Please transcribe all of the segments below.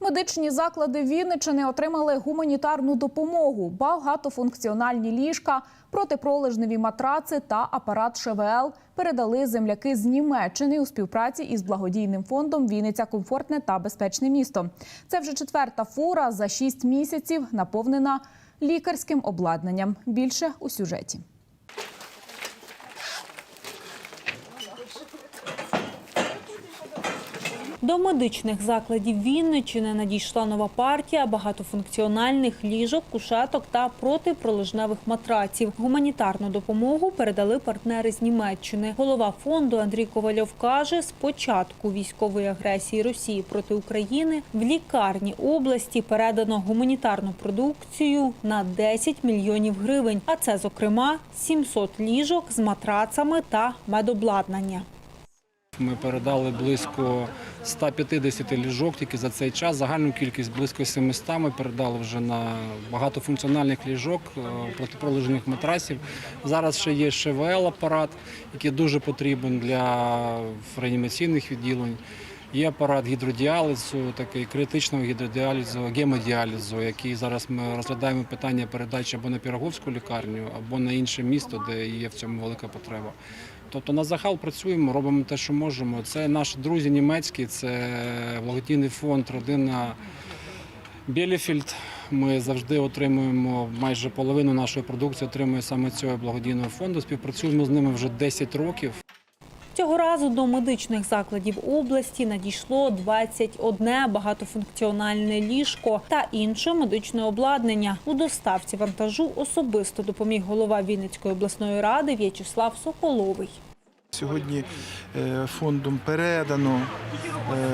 Медичні заклади Вінничини отримали гуманітарну допомогу, багатофункціональні ліжка, протипролежневі матраци та апарат ШВЛ передали земляки з Німеччини у співпраці із благодійним фондом Вінниця комфортне та безпечне місто. Це вже четверта фура за шість місяців, наповнена лікарським обладнанням. Більше у сюжеті. До медичних закладів Вінниччини надійшла нова партія багатофункціональних ліжок, кушеток та протипролежневих матраців. Гуманітарну допомогу передали партнери з Німеччини. Голова фонду Андрій Ковальов каже, з початку військової агресії Росії проти України в лікарні області передано гуманітарну продукцію на 10 мільйонів гривень. А це, зокрема, 700 ліжок з матрацами та медобладнання. Ми передали близько 150 ліжок тільки за цей час. Загальну кількість близько 700 ми передали вже на багатофункціональних ліжок, е, протипролежних матрасів. Зараз ще є ШВЛ-апарат, який дуже потрібен для реанімаційних відділень. Є апарат гідродіалізу, такий критичного гідродіалізу, гемодіалізу, який зараз ми розглядаємо питання передачі або на Піроговську лікарню, або на інше місто, де є в цьому велика потреба. Тобто на загал працюємо, робимо те, що можемо. Це наші друзі німецькі, це благодійний фонд, родина Біліфільд. Ми завжди отримуємо майже половину нашої продукції, отримує саме цього благодійного фонду. Співпрацюємо з ними вже 10 років. Цього разу до медичних закладів області надійшло 21 багатофункціональне ліжко та інше медичне обладнання. У доставці вантажу особисто допоміг голова Вінницької обласної ради В'ячеслав Соколовий. Сьогодні е, фондом передано е,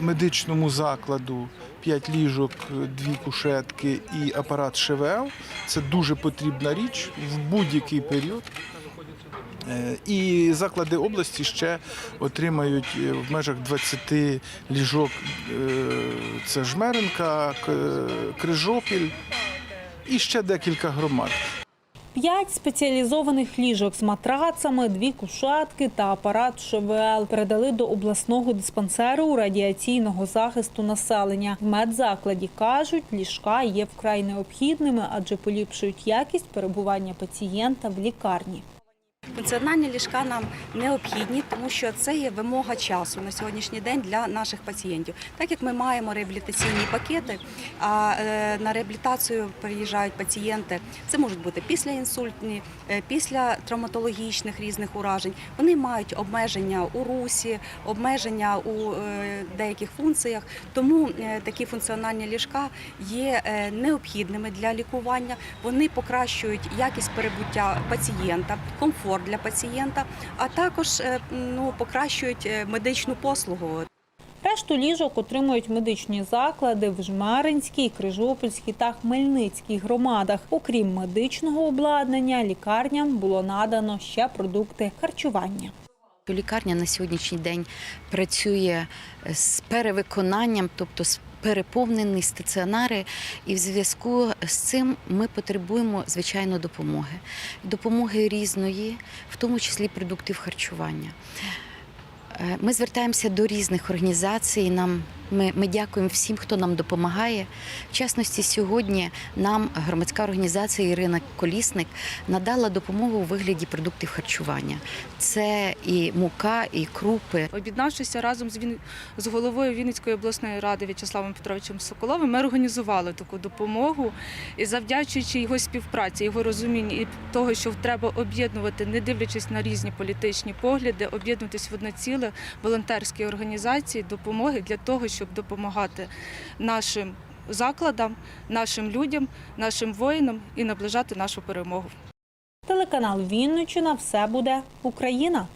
медичному закладу 5 ліжок, 2 кушетки і апарат ШВЛ. Це дуже потрібна річ в будь-який період. Е, І заклади області ще отримають е, в межах 20 ліжок. Е, Це Жмеренка, Крижопіль і ще декілька громад. П'ять спеціалізованих ліжок з матрацами, дві кушатки та апарат ШВЛ передали до обласного диспансеру радіаційного захисту населення. В медзакладі кажуть, ліжка є вкрай необхідними, адже поліпшують якість перебування пацієнта в лікарні. Функціональні ліжка нам необхідні, тому що це є вимога часу на сьогоднішній день для наших пацієнтів. Так як ми маємо реабілітаційні пакети, а е, на реабілітацію приїжджають пацієнти, це можуть бути післяінсультні, е, після травматологічних різних уражень. Вони мають обмеження у русі, обмеження у е, деяких функціях. Тому такі функціональні ліжка є необхідними для лікування. Вони покращують якість перебуття пацієнта, комфорт для пацієнта, а також е, ну, покращують е, медичну послугу. Решту ліжок отримують медичні заклади в Жмаринській, Крижопільській та Хмельницькій громадах. Окрім медичного обладнання, лікарням було надано ще продукти харчування. Лікарня на сьогоднішній день працює з перевиконанням, тобто з переповнені стаціонари, і в зв'язку з цим ми потребуємо звичайно допомоги. Допомоги різної, в тому числі продуктів харчування. Е, Ми звертаємося до різних організацій. Нам ми, ми дякуємо всім, хто нам допомагає. В частності, сьогодні нам громадська організація Ірина Колісник надала допомогу у вигляді продуктів харчування. Це і мука, і крупи. Об'єднавшися разом з Він... з головою Вінницької обласної ради В'ячеславом Петровичем Соколовим, ми організували таку допомогу і завдячуючи його співпраці, його розумінню і того, що треба об'єднувати, не дивлячись на різні політичні погляди, об'єднуватись в одне ціле волонтерські організації допомоги для того, щоб допомагати нашим закладам, нашим людям, нашим воїнам і наближати нашу перемогу. Телеканал Вінничина все буде Україна.